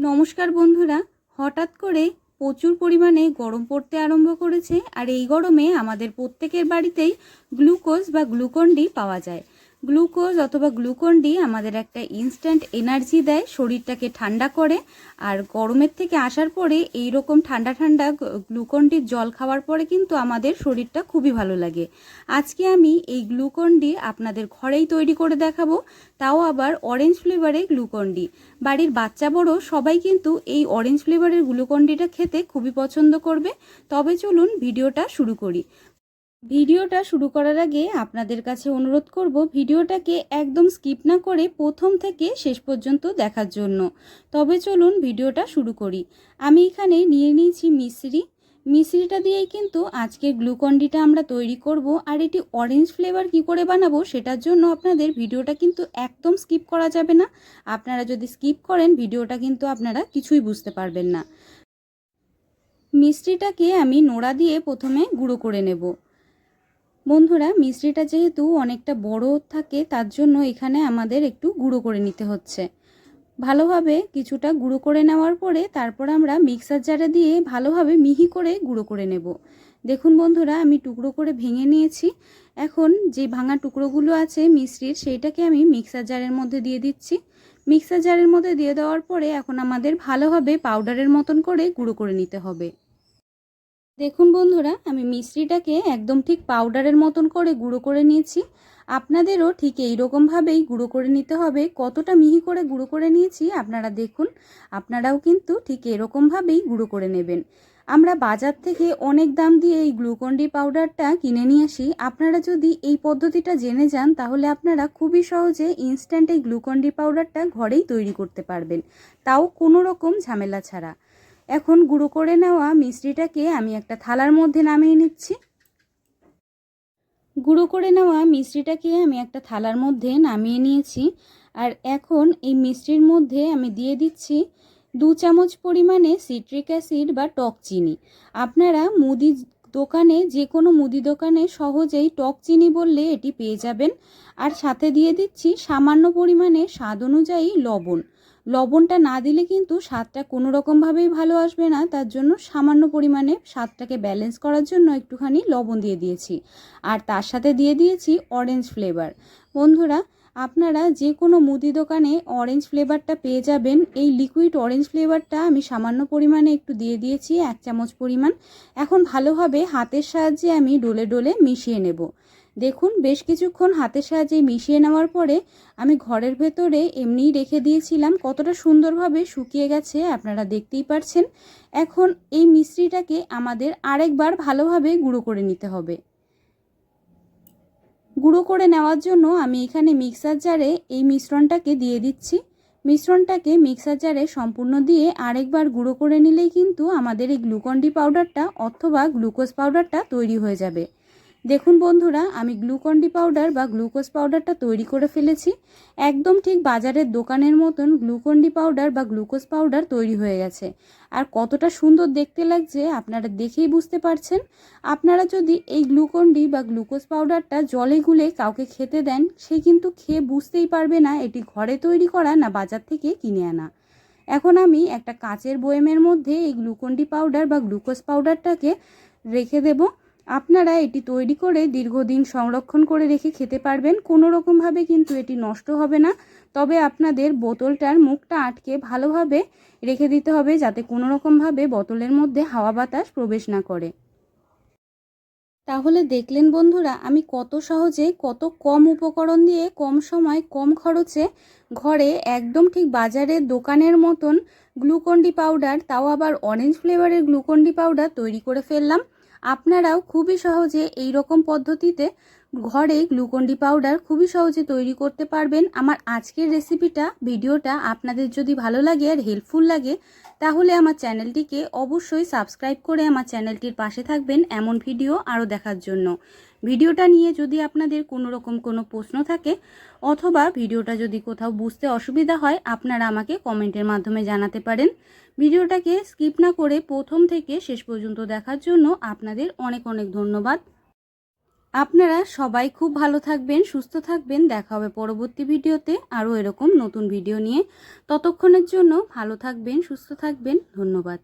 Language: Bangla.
নমস্কার বন্ধুরা, হঠাৎ করে প্রচুর পরিমাণে গরম পড়তে আরম্ভ করেছে আর এই গরমে আমাদের প্রত্যেকের বাড়িতেই গ্লুকোজ বা গ্লুকন ডি পাওয়া যায়। গ্লুকোজ অথবা গ্লুকন ডি আমাদের একটা ইনস্ট্যান্ট এনার্জি দেয়, শরীরটাকে ঠান্ডা করে। আর গরমের থেকে আসার পরে এই রকম ঠান্ডা ঠান্ডা গ্লুকন ডির জল খাওয়ার পরে কিন্তু আমাদের শরীরটা খুবই ভালো লাগে। আজকে আমি এই গ্লুকন ডি আপনাদের ঘরেই তৈরি করে দেখাবো, তাও আবার অরেঞ্জ ফ্লেভারে গ্লুকন ডি। বাড়ির বাচ্চা বড়, সবাই কিন্তু এই অরেঞ্জ ফ্লেভারের গ্লুকন ডিটা খেতে খুবই পছন্দ করবে। তবে চলুন ভিডিওটা শুরু করি। ভিডিওটা শুরু করার আগে আপনাদের কাছে অনুরোধ করব ভিডিওটাকে একদম স্কিপ না করে প্রথম থেকে শেষ পর্যন্ত দেখার জন্য। তবে চলুন ভিডিওটা শুরু করি। আমি এখানে নিয়ে নিয়েছি মিশ্রি। মিশ্রিটা দিয়েই কিন্তু আজকের গ্লুকন্ডিটা আমরা তৈরি করব। আর এটি অরেঞ্জ ফ্লেভার কি করে বানাবো সেটার জন্য আপনাদের ভিডিওটা কিন্তু একদম স্কিপ করা যাবে না। আপনারা যদি স্কিপ করেন, ভিডিওটা কিন্তু আপনারা কিছুই বুঝতে পারবেন না। মিষ্টিটাকে আমি নোড়া দিয়ে প্রথমে গুঁড়ো করে নেব। বন্ধুরা মিষ্টিটা যেহেতু অনেকটা বড় থাকে, তার জন্য এখানে আমাদের একটু গুঁড়ো করে নিতে হচ্ছে। ভালোভাবে কিছুটা গুঁড়ো করে নেওয়ার পরে তারপর আমরা মিক্সার জারে দিয়ে ভালোভাবে মিহি করে গুঁড়ো করে নেব। দেখুন বন্ধুরা, আমি টুকরো করে ভেঙে নিয়েছি। এখন যে ভাঙা টুকরোগুলো আছে মিশ্রির সেইটাকে আমি মিক্সার জারের মধ্যে দিয়ে দিচ্ছি। মিক্সার জারের মধ্যে দিয়ে দেওয়ার পরে এখন আমাদের ভালোভাবে পাউডারের মতন করে গুঁড়ো করে নিতে হবে। দেখুন বন্ধুরা, আমি মিশ্রিটাকে একদম ঠিক পাউডারের মতন করে গুঁড়ো করে নিয়েছি। আপনাদেরও ঠিক এই রকমভাবেই গুঁড়ো করে নিতে হবে। কতটা মিহি করে গুঁড়ো করে নিয়েছি আপনারা দেখুন। আপনারাও কিন্তু ঠিক এরকমভাবেই গুঁড়ো করে নেবেন। আমরা বাজার থেকে অনেক দাম দিয়ে এই গ্লুকন্ডি পাউডারটা কিনে নিয়ে আসি। আপনারা যদি এই পদ্ধতিটা জেনে যান, তাহলে আপনারা খুবই সহজে ইনস্ট্যান্ট এই গ্লুকন্ডি পাউডারটা ঘরেই তৈরি করতে পারবেন। তাও কোনো রকম ঝামেলা ছাড়া। এখন গুঁড়ো করে নেওয়া মিষ্টিটাকে আমি একটা থালার মধ্যে নামিয়ে নিচ্ছি। গুঁড়ো করে নেওয়া মিষ্টিটাকে আমি একটা থালার মধ্যে নামিয়ে নিয়েছি। আর এখন এই মিষ্টির মধ্যে আমি দিয়ে দিচ্ছি দু চামচ পরিমাণে সিট্রিক অ্যাসিড বা টক চিনি। আপনারা মুদি দোকানে, যে কোনো মুদি দোকানে সহজেই টক চিনি বললে এটি পেয়ে যাবেন। আর সাথে দিয়ে দিচ্ছি সামান্য পরিমাণে স্বাদ অনুযায়ী লবণ। লবণটা না দিলে কিন্তু স্বাদটা কোনো রকমভাবেই ভালো আসবে না। তার জন্য সামান্য পরিমাণে স্বাদটাকে ব্যালেন্স করার জন্য একটুখানি লবণ দিয়ে দিয়েছি। আর তার সাথে দিয়ে দিয়েছি অরেঞ্জ ফ্লেভার বন্ধুরা, আপনারা যে কোনো মুদি দোকানে অরেঞ্জ ফ্লেভারটা পেয়ে যাবেন। এই লিকুইড অরেঞ্জ ফ্লেভারটা আমি সামান্য পরিমাণে একটু দিয়ে দিয়েছি, এক চামচ পরিমাণ। এখন ভালোভাবে হাতের সাহায্যে আমি ডোলে ডোলে মিশিয়ে নেব। দেখুন, বেশ কিছুক্ষণ হাতের সাহায্যে মিশিয়ে নেওয়ার পরে আমি ঘরের ভেতরে এমনিই রেখে দিয়েছিলাম। কতটা সুন্দরভাবে শুকিয়ে গেছে আপনারা দেখতেই পারছেন। এখন এই মিশ্রিটাকে আমাদের আরেকবার ভালোভাবে গুঁড়ো করে নিতে হবে। গুঁড়ো করে নেওয়ার জন্য আমি এখানে মিক্সার জারে এই মিশ্রণটাকে দিয়ে দিচ্ছি। মিশ্রণটাকে মিক্সার জারে সম্পূর্ণ দিয়ে আরেকবার গুঁড়ো করে নিলেই কিন্তু আমাদের এই গ্লুকন্ডি পাউডারটা অথবা গ্লুকোজ পাউডারটা তৈরি হয়ে যাবে। দেখুন বন্ধুরা, আমি গ্লুকন্ডি পাউডার বা গ্লুকোজ পাউডারটা তৈরি করে ফেলেছি। একদম ঠিক বাজারের দোকানের মতন গ্লুকন্ডি পাউডার বা গ্লুকোজ পাউডার তৈরি হয়ে গেছে। আর কতটা সুন্দর দেখতে লাগছে আপনারা দেখেই বুঝতে পারছেন। আপনারা যদি এই গ্লুকন্ডি বা গ্লুকোজ পাউডারটা জলে গুলে কাউকে খেতে দেন, সে কিন্তু খেয়ে বুঝতেই পারবে না এটি ঘরে তৈরি করা না বাজার থেকে কিনে আনা। এখন আমি একটা কাঁচের বয়েমের মধ্যে এই গ্লুকন্ডি পাউডার বা গ্লুকোজ পাউডারটাকে রেখে দেবো। আপনারা এটি তৈরি করে দীর্ঘদিন সংরক্ষণ করে রেখে খেতে পারবেন। কোনো রকমভাবে কিন্তু এটি নষ্ট হবে না। তবে আপনাদের বোতলটার মুখটা আটকে ভালোভাবে রেখে দিতে হবে যাতে কোনো রকমভাবে বোতলের মধ্যে হাওয়া বাতাস প্রবেশ না করে। তাহলে দেখলেন বন্ধুরা, আমি কত সহজে কত কম উপকরণ দিয়ে কম সময়, কম খরচে ঘরে একদম ঠিক বাজারের দোকানের মতন গ্লুকন্ডি পাউডার, তাও আবার অরেঞ্জ ফ্লেভারের গ্লুকন্ডি পাউডার তৈরি করে ফেললাম। আপনারাও খুবই সহজে এই রকম পদ্ধতিতে ঘরে গ্লুকন্ডি পাউডার খুবই সহজে তৈরি করতে পারবেন। আমার আজকের রেসিপিটা, ভিডিওটা আপনাদের যদি ভালো লাগে আর হেল্পফুল লাগে, তাহলে আমার চ্যানেলটিকে অবশ্যই সাবস্ক্রাইব করে আমার চ্যানেলটির পাশে থাকবেন এমন ভিডিও আরও দেখার জন্য। ভিডিওটা নিয়ে যদি আপনাদের কোনো রকম কোনো প্রশ্ন থাকে, অথবা ভিডিওটা যদি কোথাও বুঝতে অসুবিধা হয়, আপনারা আমাকে কমেন্টের মাধ্যমে জানাতে পারেন। ভিডিওটাকে স্কিপ না করে প্রথম থেকে শেষ পর্যন্ত দেখার জন্য আপনাদের অনেক অনেক ধন্যবাদ। আপনারা সবাই খুব ভালো থাকবেন, সুস্থ থাকবেন। দেখা হবে পরবর্তী ভিডিওতে আরও এরকম নতুন ভিডিও নিয়ে। ততক্ষণের জন্য ভালো থাকবেন, সুস্থ থাকবেন। ধন্যবাদ।